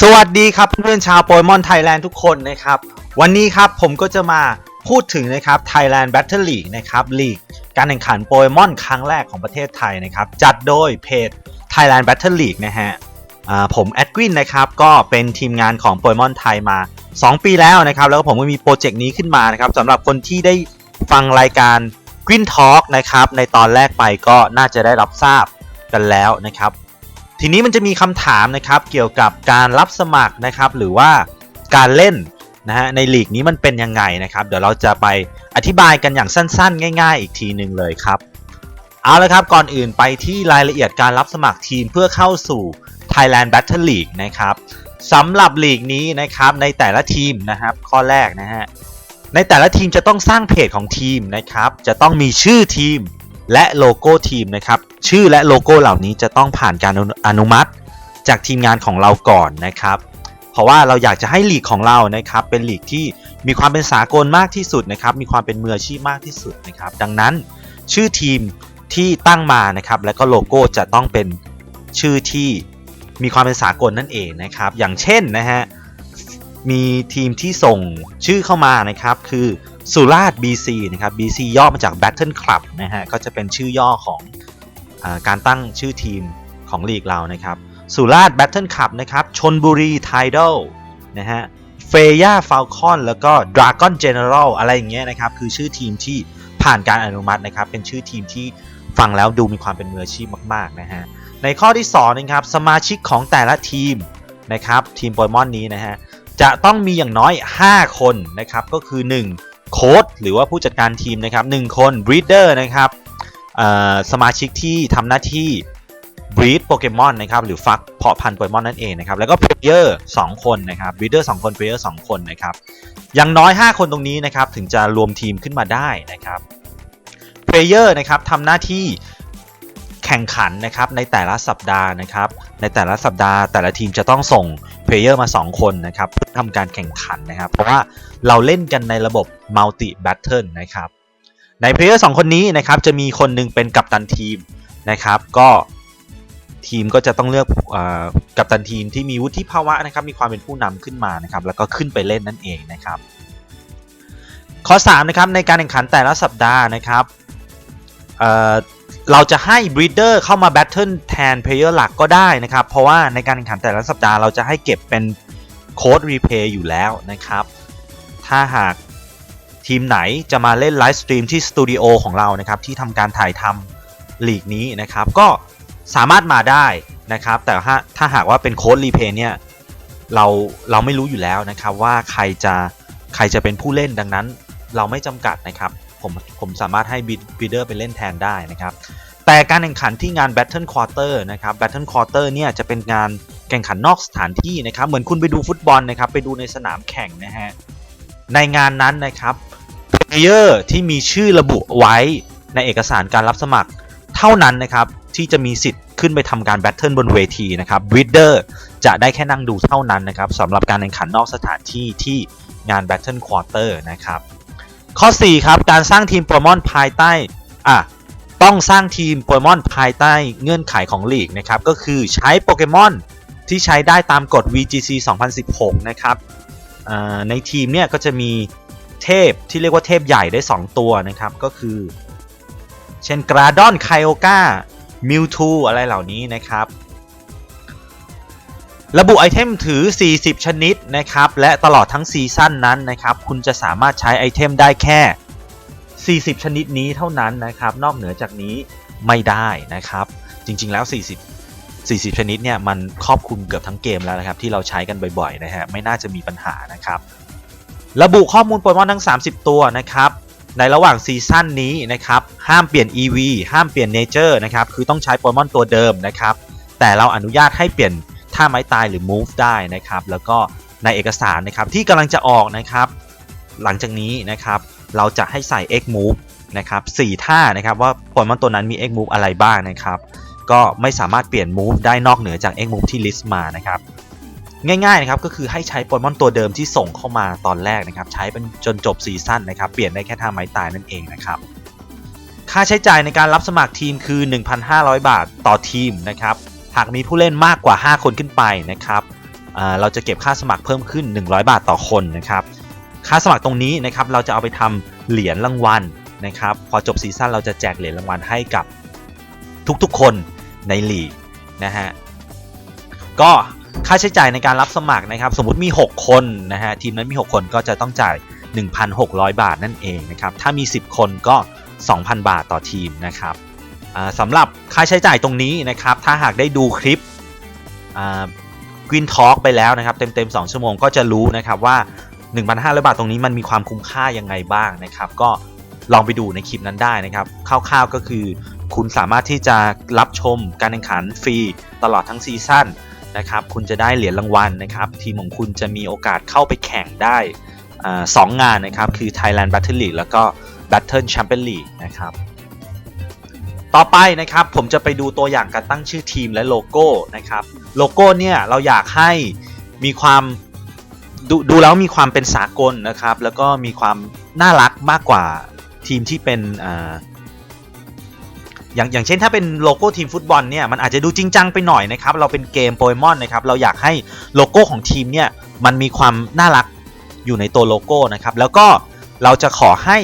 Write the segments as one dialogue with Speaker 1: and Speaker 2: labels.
Speaker 1: สวัสดีครับเพื่อนชาวโปเกมอนไทยแลนด์ทุกคนนะครับ วันนี้ครับผมก็จะมาพูดถึงนะครับ Thailand Battle League นะครับลีกการแข่งขันโปเกมอนครั้งแรกของประเทศไทยนะครับ จัดโดยเพจ Thailand Battle League นะฮะผมแอดกวินนะครับก็เป็นทีมงานของโปเกมอนไทยมา 2 ปีแล้วนะครับ แล้วผมก็มีโปรเจกต์นี้ขึ้นมานะครับสำหรับคนที่ได้ฟังรายการ g r e e n Talk นะครับในตอนแรกไปก็น่าจะได้รับทราบกันแล้วนะครับ ทีนี้มันจะมีคำถามนะครับเกี่ยวกับการรับสมัครนะครับ หรือว่าการเล่นนะฮะในลีกนี้มันเป็นยังไงนะครับ เดี๋ยวเราจะไปอธิบายกันอย่างสั้นๆ ง่าย ๆ อีกทีหนึ่งเลยครับ เอาละครับก่อนอื่นไปที่รายละเอียดการรับสมัครทีมเพื่อเข้าสู่ Thailand Battle League นะครับสำหรับลีกนี้นะครับในแต่ละทีมนะครับ ข้อแรกนะฮะในแต่ละทีมจะต้องสร้างเพจของทีมนะครับ จะต้องมีชื่อทีม และโลโก้ทีมนะครับ ชื่อและโลโก้เหล่านี้จะต้องผ่านการอนุมัติจากทีมงานของเราก่อนนะครับ เพราะว่าเราอยากจะให้ลีกของเรานะครับ เป็นลีกที่มีความเป็นสากลมากที่สุดนะครับ มีความเป็นมืออาชีพมากที่สุดนะครับ ดังนั้นชื่อทีมที่ตั้งมานะครับ และก็โลโก้จะต้องเป็นชื่อที่มีความเป็นสากลนั่นเองนะครับ อย่างเช่นนะฮะ มีทีมที่ส่งชื่อเข้ามานะครับคือสุราษฎร์ BC นะครับ BC ย่อมาจาก Battle Club นะฮะก็จะเป็นชื่อย่อของอการตั้งชื่อทีมของลีกเรานะครับสุราษฎร์ Battle Club นะครับชนบุรี Tidal นะฮะเฟย่าฟ a ลคอนแล้วก็ Dragon General อะไรอย่างเงี้ยนะครับคือชื่อทีมที่ผ่านการอนุมัตินะครับเป็นชื่อทีมที่ฟังแล้วดูมีความเป็นมืออาชีพมากๆนะฮะในข้อที่2นะครับสมาชิกของแต่ละทีมนะครับทีมโปเกมอนนี้นะฮะ จะต้องมีอย่างน้อย 5 คนนะครับก็คือ 1 โค้ดหรือว่าผู้จัดการทีมนะครับ1คนบรีดเดอร์นะครับสมาชิกที่ทำหน้าที่บรีดโปเกมอนนะครับหรือฟักเพาะพันธุ์โปเกมอนนั่นเองนะครับแล้วก็เพลเยอร์2คนนะครับบรีดเดอร์2คนเพลเยอร์2คนนะครับอย่างน้อย 5 คนตรงนี้นะครับถึงจะรวมทีมขึ้นมาได้นะครับเพลเยอร์นะครับทำหน้าที่ แข่งขันนะครับในแต่ละสัปดาห์นะครับในแต่ละสัปดาห์แต่ละทีมจะต้องส่งเพลเยอร์มา 2 คนนะครับเพื่อทำการแข่งขันนะครับ เพราะว่าเราเล่นกันในระบบ Multi Battle นะครับในเพลเยอร์2คนนี้นะครับจะมีคนหนึงเป็นกัปตันทีมนะครับก็ทีมก็จะต้องเลือกอกัปตันทีมที่มีวุฒิภาวะนะครับมีความเป็นผู้นำขึ้นมานะครับแล้วก็ขึ้นไปเล่นนั่นเองนะครับข้อ3นะครับในการแข่งขันแต่ละสัปดาห์นะครับ เราจะให้ Breeder เข้ามา Battle แทน Player หลักก็ได้นะครับ เพราะว่าในการแข่งขันแต่ละสัปดาห์เราจะให้เก็บเป็นโค้ด Replay อยู่แล้วนะครับ ถ้าหากทีมไหนจะมาเล่นไลฟ์สตรีมที่สตูดิโอของเรานะครับ ที่ทำการถ่ายทำลีกนี้นะครับ ก็สามารถมาได้นะครับ แต่ถ้าถ้าหากว่าเป็นโค้ด Replay เนี่ยเราเราไม่รู้อยู่แล้วนะครับว่าใครจะใครจะเป็นผู้เล่นดังนั้น เราไม่จำกัดนะครับ ผมผมสามารถให้บีเดอร์ไปเล่นแทนได้นะครับ แต่การแข่งขันที่งาน Battle Quarter นะครับ Battle Quarter เนี่ยจะเป็นงานแข่งขันนอกสถานที่นะครับ เหมือนคุณไปดูฟุตบอลนะครับ ไปดูในสนามแข่งนะฮะ ในงานนั้นนะครับเพลเยอร์ที่มีชื่อระบุไว้ในเอกสารการรับสมัคร เท่านั้นนะครับที่จะมีสิทธิ์ขึ้นไปทำการแบทเทิลบนเวทีนะครับบ e ดเดอร์จะได้แค่นั่งดูเท่านั้นนะครับสำหรับการแข่งขันนอกสถานที่ที่งาน Battle Quarter นะครับ ข้อ 4 ครับการสร้างทีมโปเกมอนภายใต้อะต้องสร้างทีมโปเกมอนภายใต้เงื่อนไขของลีกนะครับ ก็คือใช้โปเกมอนที่ใช้ได้ตามกฎ VGC 2016 นะครับในทีมเนี่ยก็จะมีเทพที่เรียกว่าเทพใหญ่ได้ 2 ตัวนะครับ ก็คือ เช่นกราดอนไคโอกามิวทูอะไรเหล่านี้นะครับ ระบุไอเทมถือ 40 ชนิดนะครับ และตลอดทั้งซีซั่นนั้นนะครับ คุณจะสามารถใช้ไอเทมได้แค่ 40 ชนิดนี้เท่านั้นนะครับ นอกเหนือจากนี้ไม่ได้นะครับ จริง ๆ แล้ว 40 40 ชนิดเนี่ยมันครอบคลุมเกือบทั้งเกมแล้วนะครับที่เราใช้กันบ่อยๆนะฮะไม่น่าจะมีปัญหานะครับ ระบุข้อมูลโปเกมอนทั้ง 30 ตัวนะครับ ในระหว่างซีซั่นนี้นะครับ ห้ามเปลี่ยน EV ห้ามเปลี่ยนเนเจอร์นะครับ คือต้องใช้โปเกมอนตัวเดิมนะครับ แต่เราอนุญาตให้เปลี่ยน ท่าไม้ตายหรือ move ได้นะครับ แล้วก็ในเอกสารนะครับที่กำลังจะออกนะครับ หลังจากนี้นะครับ เราจะให้ใส่ X move นะครับ4ท่านะครับว่าโปเกมอนตัวนั้นมี X move อะไรบ้างนะครับ ก็ไม่สามารถเปลี่ยน move ได้นอกเหนือจาก X move ที่ list มานะครับง่ายๆนะครับก็คือให้ใช้โปเกมอนตัวเดิมที่ส่งเข้ามาตอนแรกนะครับ ใช้เป็นจนจบซีซั่นนะครับ เปลี่ยนได้แค่ท่าไม้ตายนั่นเองนะครับ ค่าใช้จ่ายในการรับสมัครทีมคือ 1,500 บาทต่อทีมนะครับ หากมีผู้เล่นมากกว่า 5 คนขึ้นไปนะครับเราจะเก็บค่าสมัครเพิ่มขึ้น 100 บาทต่อคนนะครับ ค่าสมัครตรงนี้นะครับเราจะเอาไปทำเหรียญรางวัลนะครับ พอจบซีซั่นเราจะแจกเหรียญรางวัลให้กับทุกๆคนในลีกนะฮะ ก็ค่าใช้จ่ายในการรับสมัครนะครับ สมมุติมี 6 คนนะฮะทีมนั้นมี 6 คนก็จะต้องจ่าย 1,600 บาทนั่นเองนะครับ ถ้ามี 10 คนก็ 2,000 บาทต่อทีมนะครับ สำหรับค่าใช้จ่ายตรงนี้นะครับ ถ้าหากได้ดูคลิปกรีนทอล์กไปแล้วนะครับเต็มๆ 2 ชั่วโมงก็จะรู้นะครับว่า 1,500 บาทตรงนี้มันมีความคุ้มค่ายังไงบ้างนะครับ ก็ลองไปดูในคลิปนั้นได้นะครับคร่าวๆก็คือ คุณสามารถที่จะรับชมการแข่งขันฟรีตลอดทั้งซีซั่นนะครับ คุณจะได้เหรียญรางวัลนะครับทีมของคุณจะมีโอกาสเข้าไปแข่งได้สองงานนะครับ คือ Thailand Battle League แล้วก็ Battle Champion League นะครับ ต่อไปนะครับผมจะไปดูตัวอย่างการตั้งชื่อทีมและโลโก้นะครับโลโก้เนี่ยเราอยากให้มีความดดูแล้วมีความเป็นสากลนะครับ แล้วก็มีความน่ารักมากกว่าทีมที่เป็นอ่าอย่างอย่างเช่นถ้าเป็นโลโก้ทีมฟุตบอลเนี่ยมันอาจจะดูจริงจังไปหน่อยนะครับ เราเป็นเกมโปเกมอนนะครับเราอยากให้โลโก้ของทีมเนี่ยมันมีความน่ารักอยู่ในตัวโลโก้นะครับ แล้วก็เราจะขอให้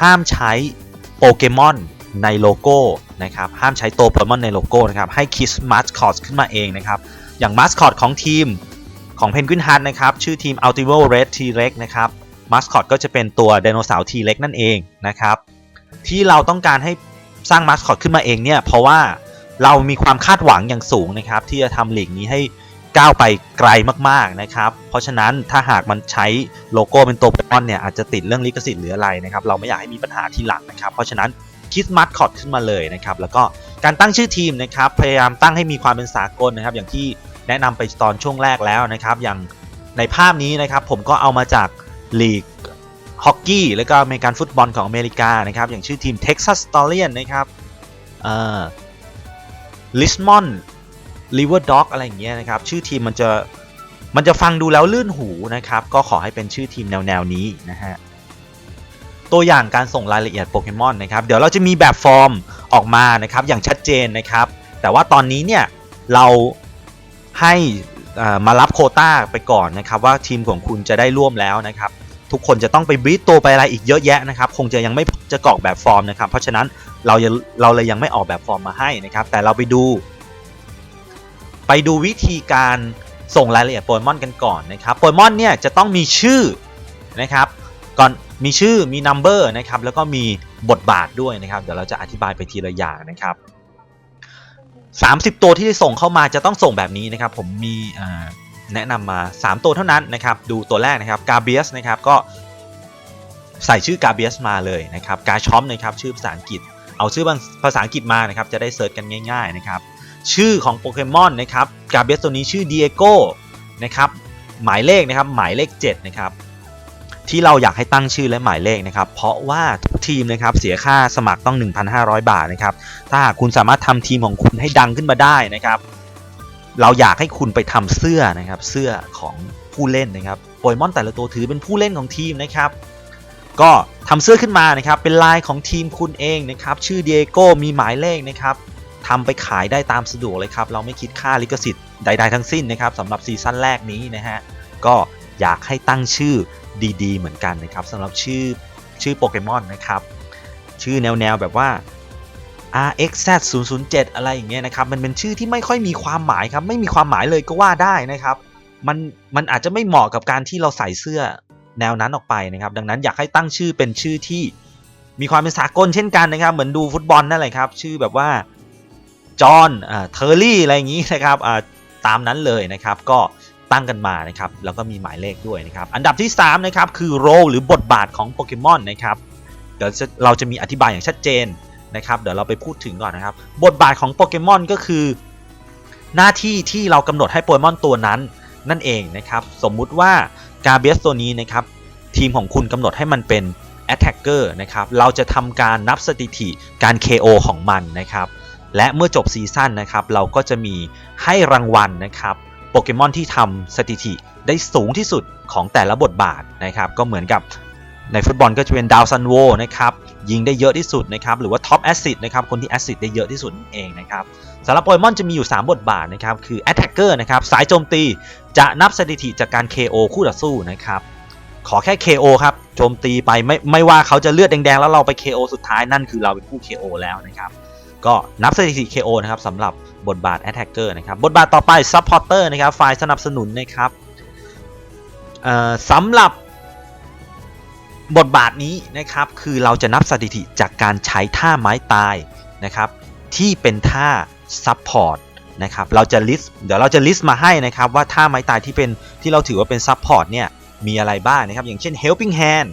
Speaker 1: ห้ามใช้โปเกมอน ในโลโก้นะครับห้ามใช้ตัวโปเกมอนในโลโก้นะครับให้คิดมาสคอตขึ้นมาเองนะครับอย่างมาสคอตของทีมของ Penguin Hunt นะครับชื่อทีม Ultimo Red T-Rex นะครับมาสคอตก็จะเป็นตัวไดโนเสาร์ T-Rex นั่นเองนะครับที่เราต้องการให้สร้างมาสคอตขึ้นมาเองเนี่ยเพราะว่าเรามีความคาดหวังอย่างสูงนะครับที่จะทำหลีกนี้ให้ก้าวไปไกลมากๆนะครับ เพราะฉะนั้นถ้าหากมันใช้โลโก้เป็นตัวโปเกมอนเนี่ยอาจจะติดเรื่องลิขสิทธิ์หรืออะไรนะครับ เราไม่อยากให้มีปัญหาที่หลังนะครับ เพราะฉะนั้น คิดมัดคอตขึ้นมาเลยนะครับแล้วก็การตั้งชื่อทีมนะครับพยายามตั้งให้มีความเป็นสากลนะครับ อย่างที่แนะนำไปตอนช่วงแรกแล้วนะครับ อย่างในภาพนี้นะครับผมก็เอามาจากลีกฮอกกี้แล้วก็อเมริกันฟุตบอลของอเมริกานะครับ อย่างชื่อทีม Texas s t o r i a n นะครับเอ่อลิสมอนลิเวอร์ด็อกอะไรอย่างเงี้ยนะครับ ชื่อทีมมันจะมันจะฟังดูแล้วลื่นหูนะครับ ก็ขอให้เป็นชื่อทีมแนวแนวนี้นะฮะ ตัวอย่างการส่งรายละเอียดโปเกมอนนะครับ เดี๋ยวเราจะมีแบบฟอร์มออกมานะครับ อย่างชัดเจนนะครับ แต่ว่าตอนนี้เนี่ยเราให้มารับโคต้าไปก่อนนะครับ ว่าทีมของคุณจะได้ร่วมแล้วนะครับ ทุกคนจะต้องไปบรีดตัวไปอะไรอีกเยอะแยะนะครับ คงจะยังไม่จะกรอกแบบฟอร์มนะครับ เพราะฉะนั้นเราเราเลยยังไม่ออกแบบฟอร์มมาให้นะครับ แต่เราไปดู ไปดูวิธีการส่งรายละเอียดโปเกมอนกันก่อนนะครับโปเกมอนเนี่ยจะต้องมีชื่อนะครับ ก่อน มีชื่อมีนัมเบอร์นะครับแล้วก็มีบทบาทด้วยนะครับเดี๋ยวเราจะอธิบายไปทีละอย่างนะครับ 30 ตัวที่ส่งเข้ามาจะต้องส่งแบบนี้นะครับ ผมมีแนะนำมา 3 ตัวเท่านั้นนะครับ ดูตัวแรกนะครับกาเบียสนะครับก็ใส่ชื่อกาเบียสมาเลยนะครับกาชอมนะครับชื่อภาษาอังกฤษ เอาชื่อภาษาอังกฤษมานะครับจะได้เซิร์ชกันง่าย ๆนะครับ ชื่อของโปเกมอนนะครับกาเบียสตัวนี้ชื่อเดียโก้นะครับหมายเลขนะครับหมายเลข7นะครับ ที่เราอยากให้ตั้งชื่อและหมายเลขนะครับ เพราะว่าทุกทีมนะครับเสียค่าสมัครต้อง 1,500 บาทนะครับ ถ้าหากคุณสามารถทำทีมของคุณให้ดังขึ้นมาได้นะครับ เราอยากให้คุณไปทำเสื้อนะครับเสื้อของผู้เล่นนะครับโปเกมอนแต่ละตัวถือเป็นผู้เล่นของทีมนะครับก็ทำเสื้อขึ้นมานะครับ เป็นลายของทีมคุณเองนะครับ ชื่อเดโก้มีหมายเลขนะครับทำไปขายได้ตามสะดวกเลยครับ เราไม่คิดค่าลิขสิทธิ์ใด ๆ ทั้งสิ้นนะครับสำหรับซีซั่นแรกนี้นะฮะก็อยากให้ตั้งชื่อ ดีๆ เหมือนกันนะครับสำหรับชื่อชื่อโปเกมอนนะครับ ชื่อแนวๆแบบว่า RXZ 007อะไรอย่างเงี้ยนะครับ มันเป็นชื่อที่ไม่ค่อยมีความหมายครับ ไม่มีความหมายเลยก็ว่าได้นะครับ มันมันอาจจะไม่เหมาะกับการที่เราใส่เสื้อแนวนั้นออกไปนะครับ ดังนั้นอยากให้ตั้งชื่อเป็นชื่อที่มีความเป็นสากลเช่นกันนะครับ เหมือนดูฟุตบอลนั่นแหละครับ ชื่อแบบว่าจอห์นเทอร์รี่อะไรอย่างงี้นะครับตามนั้นเลยนะครับ ก็ ตั้งกันมานะครับแล้วก็มีหมายเลขด้วยนะครับอันดับที่3นะครับคือโรหรือบทบาทของโปเกมอนนะครับเดี๋ยวเราจะมีอธิบายอย่างชัดเจนนะครับเดี๋ยวเราไปพูดถึงก่อนนะครับ บทบาทของโปเกมอนก็คือ หน้าที่ที่เรากำหนดให้โปเกมอนตัวนั้นนั่นเองนะครับสมมุติว่ากาเบียสตัวนี้นะครับทีมของคุณกำหนดให้มันเป็น Attacker นะครับเราจะทำการนับสถิติการ KO ของมันนะครับและเมื่อจบซีซั่นนะครับเราก็จะมีให้รางวัลนะครับ โปเกมอนที่ทำสถิติได้สูงที่สุดของแต่ละบทบาทนะครับ ก็เหมือนกับในฟุตบอลก็จะเป็นดาวซันโวนะครับยิงได้เยอะที่สุดนะครับหรือว่าท็อปแอสซิดนะครับคนที่แอสซิดได้เยอะที่สุดนั่นเองนะครับสำหรับโปเกมอนจะมีอยู่ 3 บทบาทนะครับคือ Attacker นะครับสายโจมตีจะนับสถิติจากการ KO คู่ต่อสู้นะครับขอแค่ KO ครับโจมตีไปไม่ไม่ว่าเขาจะเลือดแดงๆ แล้วเราไป KO สุดท้ายนั่นคือเราเป็นผู้ KO แล้วนะครับก็นับสถิติ KO นะครับสำหรับ บทบาท Attacker นะครับ บทบาทต่อไป Supporter นะครับฝ่ายสนับสนุนนะครับเอ่อสำหรับบทบาทนี้นะครับคือเราจะนับสถิติจากการใช้ท่าไม้ตายนะครับที่เป็นท่าซับพอร์ตนะครับเราจะลิสต์เดี๋ยวเราจะลิสต์มาให้นะครับว่าท่าไม้ตายที่เป็นที่เราถือว่าเป็นซับพอร์ตเนี่ยมีอะไรบ้างนะครับอย่างเช่น helping hand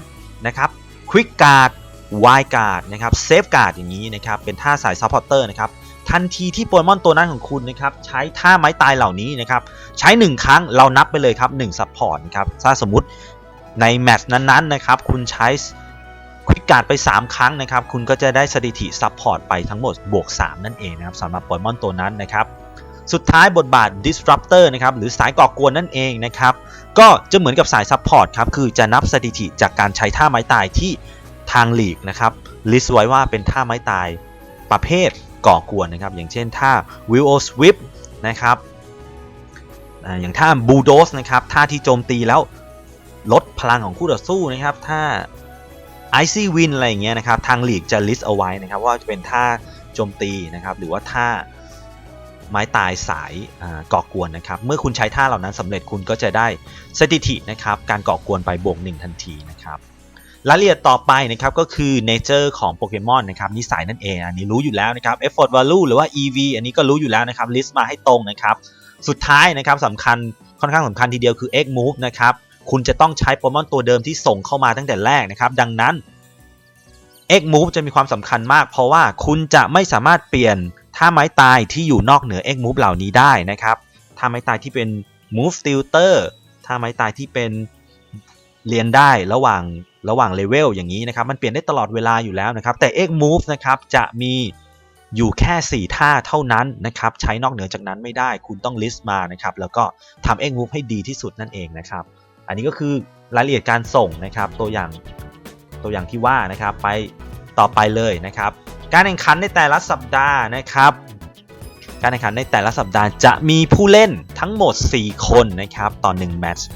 Speaker 1: นะครับ quick guard wide guard นะครับ safe guard อย่างนี้นะครับเป็นท่าสาย supporter นะครับ ทันทีที่โปเกมอนตัวนั้นของคุณนะครับใช้ท่าไม้ตายเหล่านี้นะครับใช้ 1 ครั้งเรานับไปเลยครับ1 support นะครับถ้าสมมติในแมตช์นั้นๆนะครับคุณใช้ควิกการ์ดไป 3 ครั้งนะครับคุณก็จะได้สถิติซัพพอร์ตไปทั้งหมดบวก 3 นั่นเองนะครับสำหรับโปเกมอนตัวนั้นนะครับสุดท้ายบทบาท disruptor นะครับหรือสายก่อกวนนั่นเองนะครับก็จะเหมือนกับสายซัพพอร์ตครับคือจะนับสถิติจากการใช้ท่าไม้ตายที่ทางลีกนะครับลิสต์ไว้ว่าเป็นท่าไม้ตายประเภท ก่อกวนนะครับ อย่างเช่นท่า will o sweep นะครับอย่างท่า bulldoze นะครับท่าที่โจมตีแล้วลดพลังของคู่ต่อสู้นะครับถ้า Icy Win อะไรอย่างเงี้ยนะครับทางหลีกจะ list เอาไว้นะครับว่าจะเป็นท่าโจมตีนะครับหรือว่าท่าไม้ตายสายก่อกวนนะครับ เมื่อคุณใช้ท่าเหล่านั้นสำเร็จคุณก็จะได้สถิตินะครับ การก่อกวนไปบวก1ทันทีนะครับ รายละเอียดต่อไปนะครับก็คือ nature ของโปเกมอนนะครับนิสัยนั่นเองอันนี้รู้อยู่แล้วนะครับ effort value หรือว่า EV อันนี้ก็รู้อยู่แล้วนะครับ list มาให้ตรงนะครับ สุดท้ายนะครับสำคัญค่อนข้างสำคัญทีเดียวคือ X move นะครับคุณจะต้องใช้โปเกมอนตัวเดิมที่ส่งเข้ามาตั้งแต่แรกนะครับ ดังนั้น X Move จะมีความสำคัญมาก เพราะว่าคุณจะไม่สามารถเปลี่ยนท่าไม้ตายที่อยู่นอกเหนือ X Move เหล่านี้ได้นะครับท่าไม้ตายที่เป็น Move Filter ท่าไม้ตายที่เป็นเรียนได้ระหว่าง ระหว่างเลเวลอย่างนี้นะครับ มันเปลี่ยนได้ตลอดเวลาอยู่แล้วนะครับ แต่ X Move นะครับจะมีอยู่แค่ 4 ท่าเท่านั้นนะครับ ใช้นอกเหนือจากนั้นไม่ได้ คุณต้อง list มานะครับ แล้วก็ทำ X Move ให้ดีที่สุดนั่นเองนะครับ อันนี้ก็คือรายละเอียดการส่งนะครับ ตัวอย่างตัวอย่างที่ว่านะครับ ไปต่อไปเลยนะครับ การแข่งขันในแต่ละสัปดาห์นะครับ การแข่งขันในแต่ละสัปดาห์จะมีผู้เล่นทั้งหมด 4 คนนะครับต่อ1แมตช์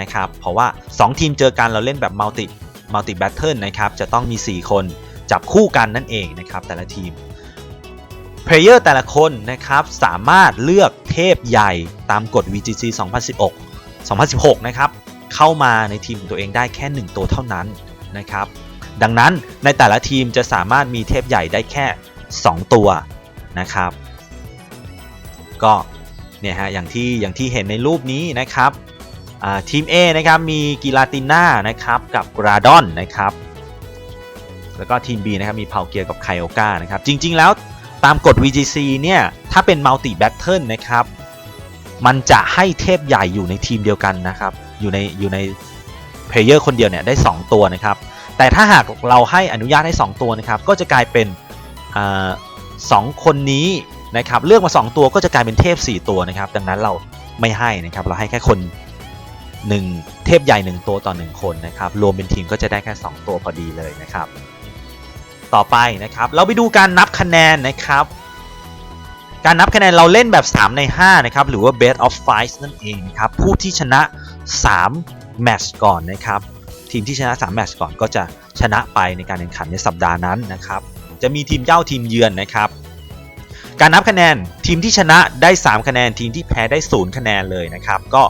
Speaker 1: นะครับ เพราะว่า 2 ทีมเจอกันเราเล่นแบบมัลติ มัลติแบทเทิลนะครับจะต้องมี 4 คนจับคู่กันนั่นเองนะครับแต่ละทีมเพลเยอร์แต่ละคนนะครับสามารถเลือกเทพใหญ่ตามกฎ VGC 2016 2016 นะครับเข้ามาในทีมของตัวเองได้แค่ 1 ตัวเท่านั้นนะครับดังนั้นในแต่ละทีมจะสามารถมีเทพใหญ่ได้แค่ 2 ตัวนะครับ ก็เนี่ยฮะอย่างที่อย่างที่เห็นในรูปนี้นะครับ ทีม A นะครับมีกิลาติน่านะครับกับกราดอนนะครับแล้วก็ทีม B นะครับมีเพาเกียร์กับไคโอกานะครับจริง ๆ แล้วตามกฎ VGC เนี่ยถ้าเป็นมัลติแบทเทิลนะครับมันจะให้เทพใหญ่อยู่ในทีมเดียวกันนะครับอยู่ในอยู่ในเพลเยอร์คนเดียวเนี่ยได้ 2 ตัวนะครับแต่ถ้าหากเราให้อนุญาตให้ 2 ตัวนะครับก็จะกลายเป็นสองคนนี้นะครับเลือกมา 2 ตัวก็จะกลายเป็นเทพ 4 ตัวนะครับดังนั้นเราไม่ให้นะครับเราให้แค่คน 1 เทพใหญ่ 1 ตัวต่อ 1 คนนะครับ รวมเป็นทีมก็จะได้แค่ 2 ตัวพอดีเลยนะครับ ต่อไปนะครับ เราไปดูการนับคะแนนนะครับ การนับคะแนนเราเล่นแบบ 3 ใน 5 นะครับ หรือว่า best of five นั่นเองนะครับ ผู้ที่ชนะ 3 แมตช์ก่อนนะครับ ทีมที่ชนะ 3 แมตช์ก่อนก็จะชนะไปในการแข่งขันในสัปดาห์นั้นนะครับ จะมีทีมเจ้าทีมเยือนนะครับการนับคะแนนทีมที่ชนะได้ 3 คะแนนทีมที่แพ้ได้ 0 คะแนนเลยนะครับ ก็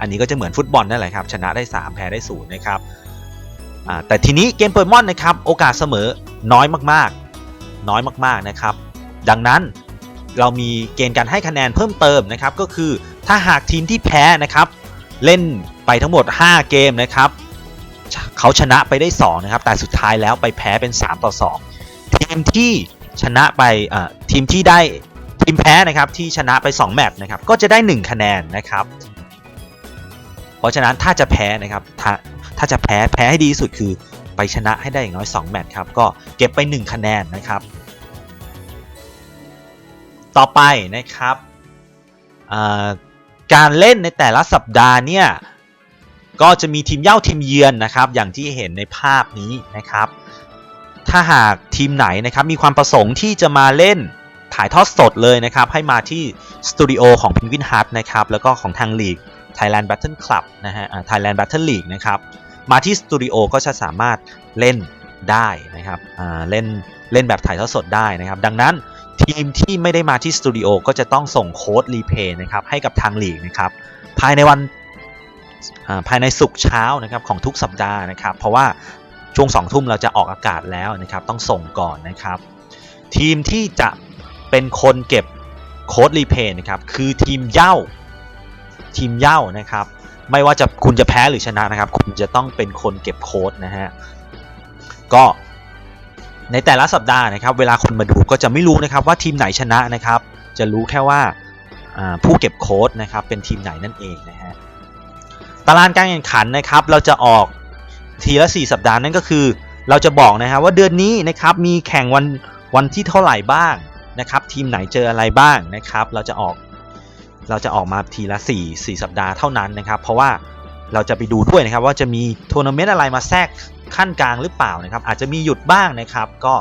Speaker 1: อันนี้ก็จะเหมือนฟุตบอลนั่นแหละครับ ชนะได้ 3 แพ้ได้0นะครับแต่ทีนี้เกมโปเกมอนนะครับ โอกาสเสมอน้อยมากๆ น้อยมากๆนะครับ ดังนั้นเรามีเกณฑ์การให้คะแนนเพิ่มเติมนะครับ ก็คือถ้าหากทีมที่แพ้นะครับ เล่นไปทั้งหมด 5 เกมนะครับเขาชนะไปได้ 2 นะครับ แต่สุดท้ายแล้วไปแพ้เป็น 3 ต่อ 2 ทีมที่ชนะไปทีมที่ได้ทีมแพ้นะครับที่ชนะไป 2 แมตช์นะครับก็จะได้ 1 คะแนนนะครับ ราะฉะนั้นถ้าจะแพ้นะครับถ้าถ้าจะแพ้แพ้ให้ดีที่สุดคือไปชนะให้ได้อย่างน้อย 2 แมตช์ครับ ก็เก็บไป 1 คะแนนนะครับ ต่อไปนะครับการเล่นในแต่ละสัปดาห์เนี่ยก็จะมีทีมเย่าทีมเยือนนะครับ อย่างที่เห็นในภาพนี้นะครับ ถ้าหากทีมไหนนะครับมีความประสงค์ที่จะมาเล่นถ่ายทอดสดเลยนะครับ ให้มาที่สตูดิโอของ Penguin Hut นะครับ แล้วก็ของทางลีก Thailand Battle Club นะฮะ Thailand Battle League นะครับ มาที่สตูดิโอก็จะสามารถเล่นได้นะครับเล่นเล่นแบบถ่ายทอดสดได้นะครับ ดังนั้นทีมที่ไม่ได้มาที่สตูดิโอก็จะต้องส่งโค้ดรีเพย์นะครับให้กับทางลีกนะครับ ภายในวันภายในสุกเช้านะครับของทุกสัปดาห์นะครับ เพราะว่าช่วงสองทุ่มเราจะออกอากาศแล้วนะครับ ต้องส่งก่อนนะครับ ทีมที่จะเป็นคนเก็บโค้ดรีเพย์นะครับ คือทีมเย้า ทีมเย้านะครับ ไม่ว่าจะคุณจะแพ้หรือชนะนะครับ คุณจะต้องเป็นคนเก็บโค้ดนะฮะก็ในแต่ละสัปดาห์นะครับ เวลาคนมาดูก็จะไม่รู้นะครับว่าทีมไหนชนะนะครับ จะรู้แค่ว่าผู้เก็บโค้ดนะครับเป็นทีมไหนนั่นเองนะฮะตารางการแข่งขันนะครับ เราจะออกทีละ 4 สัปดาห์นั่นก็คือ เราจะบอกนะครับว่าเดือนนี้นะครับมีแข่งวันวันที่เท่าไหร่บ้างนะครับ ทีมไหนเจออะไรบ้างนะครับ เราจะออก เราจะออกมาทีละ 4 4 สัปดาห์เท่านั้นนะครับ เพราะว่าเราจะไปดูด้วยนะครับ ว่าจะมีทัวร์นาเมนต์อะไรมาแทรกขั้นกลางหรือเปล่านะครับ อาจจะมีหยุดบ้างนะครับ ก็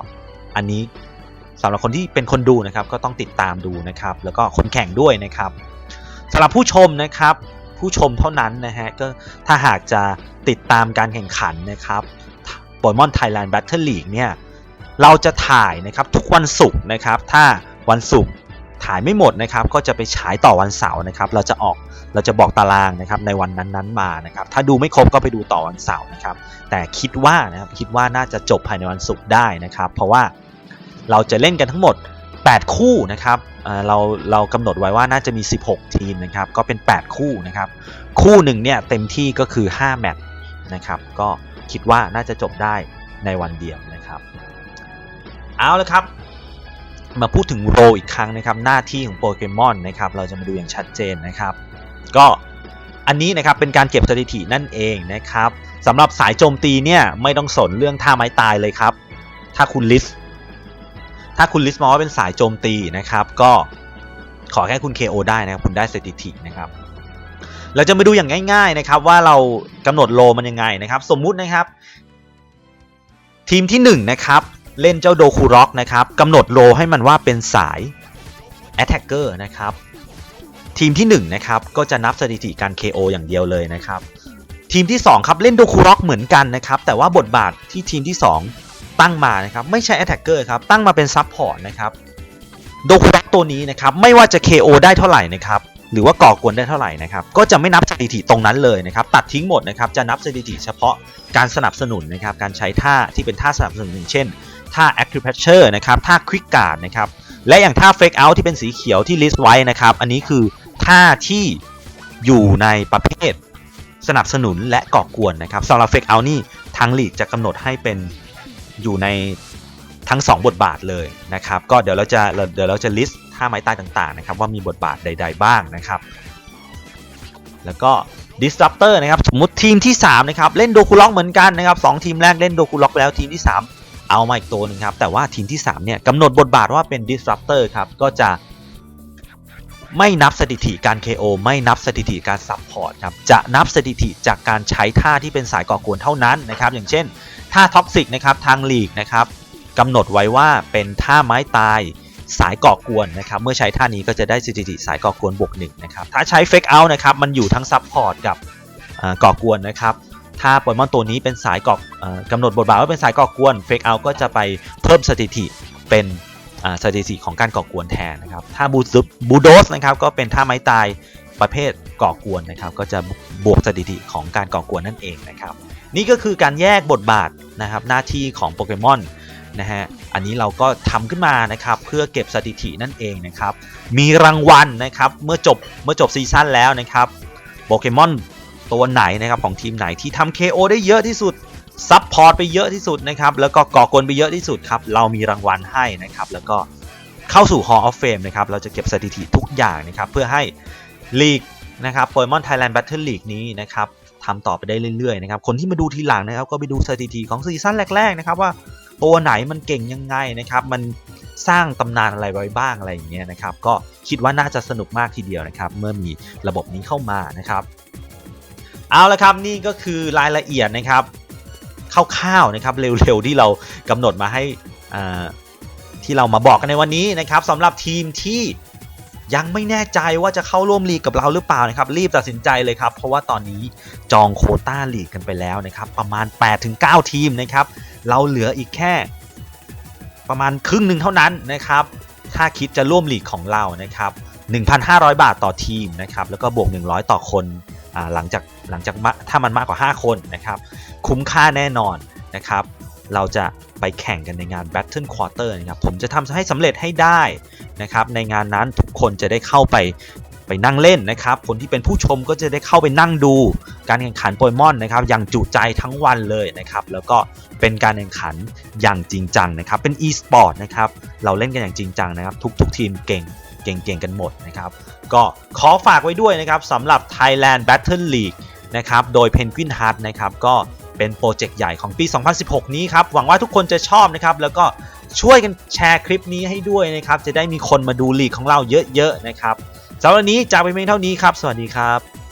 Speaker 1: อันนี้สำหรับคนที่เป็นคนดูนะครับ ก็ต้องติดตามดูนะครับ แล้วก็คนแข่งด้วยนะครับสำหรับผู้ชมนะครับ ผู้ชมเท่านั้นนะฮะก็ถ้าหากจะติดตามการแข่งขันนะครับโปเกมอนไทยแลนด์แบทเทิลลีกเนี่ยเราจะถ่ายนะครับทุกวันศุกร์นะครับ ถ้าวันศุกร์ ถ่ายไม่หมดนะครับก็จะไปฉายต่อวันเสาร์นะครับเราจะออกเราจะบอกตารางนะครับในวันนั้นๆมานะครับถ้าดูไม่ครบก็ไปดูต่อวันเสาร์นะครับแต่คิดว่านะครับคิดว่าน่าจะจบภายในวันศุกร์ได้นะครับ เพราะว่าเราจะเล่นกันทั้งหมด 8 คู่นะครับเเราเรากำหนดไว้ว่าน่าจะมี 16 ทีมนะครับก็เป็น 8 คู่นะครับคู่หนึ่งเนี่ยเต็มที่ก็คือ5แมตช์นะครับก็คิดว่าน่าจะจบได้ในวันเดียวนะครับ เอาละครับ มาพูดถึงโรอีกครั้งนะครับหน้าที่ของโปเกมอนนะครับเราจะมาดูอย่างชัดเจนนะครับ ก็อันนี้นะครับเป็นการเก็บสถิตินั่นเองนะครับสำหรับสายโจมตีเนี่ยไม่ต้องสนเรื่องท่าไม้ตายเลยครับ ถ้าคุณลิสต์ถ้าคุณลิสต์มองว่าเป็นสายโจมตีนะครับก็ขอแค่คุณ KO ได้นะครับคุณได้สถิตินะครับเราจะมาดูอย่างง่าย ๆนะครับ ว่าเรากำหนดโลมันยังไงนะครับ สมมุตินะครับ ทีมที่1นะครับ เล่นเจ้าโดคูร็อกนะครับกำหนดโลให้มันว่าเป็นสาย Attacker นะครับ ทีมที่1นะครับก็จะนับสถิติการ KO อย่างเดียวเลยนะครับ ทีมที่ 2 ครับเล่นโดคูร็อกเหมือนกันนะครับ แต่ว่าบทบาทที่ทีมที่ 2 ตั้งมานะครับไม่ใช่ Attacker ครับตั้งมาเป็น Support นะครับโดคูร็อกตัวนี้นะครับไม่ว่าจะ KO ได้เท่าไหร่นะครับหรือว่าก่อกวนได้เท่าไหร่นะครับก็จะไม่นับสถิติตรงนั้นเลยนะครับตัดทิ้งหมดนะครับจะนับสถิติเฉพาะการสนับสนุนนะครับการใช้ท่าที่เป็นท่าสนับสนุนอย่างเช่น ท่า Acupressure นะครับท่า Quick Guard นะครับและอย่างท่า Fake Out ที่เป็นสีเขียวที่ list ไว้นะครับ อันนี้คือท่าที่อยู่ในประเภทสนับสนุนและก่อกวนนะครับสำหรับ Fake Out นี่ทางลีกจะกำหนดให้เป็นอยู่ในทั้ง 2 บทบาทเลยนะครับ ก็เดี๋ยวเราจะเดี๋ยวเราจะ list ท่าไม้ตายต่างๆนะครับว่ามีบทบาทใด ๆ บ้างนะครับ แล้วก็ disruptor นะครับสมมติทีมที่3นะครับเล่นโดคูล็อกเหมือนกันนะครับสองทีมแรกเล่นโดคูล็อกแล้วทีมที่ 3 เอามาอีกตัวหนึงครับ แต่ว่าทีมที่3เนี่ยกำหนดบทบาทว่าเป็น disruptor ครับ ก็จะไม่นับสถิติการ KO ไม่นับสถิติการ support ครับ จะนับสถิติจากการใช้ท่าที่เป็นสายก่อกวนเท่านั้นนะครับ อย่างเช่นท่าท็อกซิกนะครับทางลีกนะครับกำหนดไว้ว่าเป็นท่าไม้ตายสายก่อกวนนะครับ เมื่อใช้ท่านี้ก็จะได้สถิติสายก่อกวนบวกหนึ่งนะครับ ถ้าใช้ Fake Out นะครับ มันอยู่ทั้งซับพอร์ตกับอ่าก่อกวนนะครับ ถ้าโปเกมอนตัวนี้เป็นสายกอเอ่อกำหนดบทบาทว่าเป็นสายก่อกวน Fake Out ก็จะไปเพิ่มสถิติเป็นสถิติของการก่อกวนแทนนะครับ ถ้าบูซบูโดสนะครับก็เป็นท่าไม้ตายประเภทก่อกวนนะครับ ก็จะบวกสถิติของการก่อกวนนั่นเองนะครับ นี่ก็คือการแยกบทบาทนะครับหน้าที่ของโปเกมอนนะฮะ อันนี้เราก็ทำขึ้นมานะครับเพื่อเก็บสถิตินั่นเองนะครับ มีรางวัลนะครับเมื่อจบเมื่อจบซีซั่นแล้วนะครับโปเกมอน ตัวไหนนะครับของทีมไหนที่ทำ KO ได้เยอะที่สุดซับพอร์ตไปเยอะที่สุดนะครับแล้วก็ก่อกวนไปเยอะที่สุดครับเรามีรางวัลให้นะครับแล้วก็เข้าสู่ Hall of Fame นะครับเราจะเก็บสถิติทุกอย่างนะครับเพื่อให้ลีกนะครับโปเกมอนไทยแลนด์แบทเทิลลีกนี้นะครับทำต่อไปได้เรื่อยๆนะครับคนที่มาดูทีหลังนะครับก็ไปดูสถิติของซีซั่นแรกๆนะครับว่าตัวไหนมันเก่งยังไงนะครับมันสร้างตำนานอะไรไว้บ้างอะไรอย่างเงี้ยนะครับก็คิดว่าน่าจะสนุกมากทีเดียวนะครับเมื่อมีระบบนี้เข้ามานะครับ เอาละครับนี่ก็คือรายละเอียดนะครับคร่าวๆนะครับเร็วๆที่เรากำหนดมาให้ที่เรามาบอกกันในวันนี้นะครับสำหรับทีมที่ยังไม่แน่ใจว่าจะเข้าร่วมลีกกับเราหรือเปล่านะครับ รีบตัดสินใจเลยครับ เพราะว่าตอนนี้จองโคต้าลีกกันไปแล้วนะครับ ประมาณ 8-9 ทีมนะครับ เราเหลืออีกแค่ ประมาณครึ่งหนึ่งเท่านั้นนะครับ ถ้าคิดจะร่วมลีกของเรานะครับ 1,500 บาทต่อทีมนะครับ แล้วก็บวก 100 ต่อคน หลังจากหลังจากถ้ามันมากกว่า 5 คนนะครับ คุ้มค่าแน่นอนนะครับ เราจะไปแข่งกันในงาน Battle Quarter นะครับ ผมจะทำให้สำเร็จให้ได้นะครับ ในงานนั้นทุกคนจะได้เข้าไปไปนั่งเล่นนะครับ คนที่เป็นผู้ชมก็จะได้เข้าไปนั่งดู การแข่งขันโปเกมอนนะครับ อย่างจุใจทั้งวันเลยนะครับ แล้วก็เป็นการแข่งขันอย่างจริงจังนะครับ เป็น e-sport นะครับ เราเล่นกันอย่างจริงจังนะครับ ทุกๆ ทีมเก่ง เก่งๆกันหมดนะครับ ก็ขอฝากไว้ด้วยนะครับสำหรับ Thailand Battle League นะครับโดย Penguin Heart นะครับก็เป็นโปรเจกต์ใหญ่ของปี 2016 นี้ครับ หวังว่าทุกคนจะชอบนะครับ แล้วก็ช่วยกันแชร์คลิปนี้ให้ด้วยนะครับ จะได้มีคนมาดูลีกของเราเยอะๆนะครับสำหรับวันนี้จากไปเพียงเท่านี้ครับ สวัสดีครับ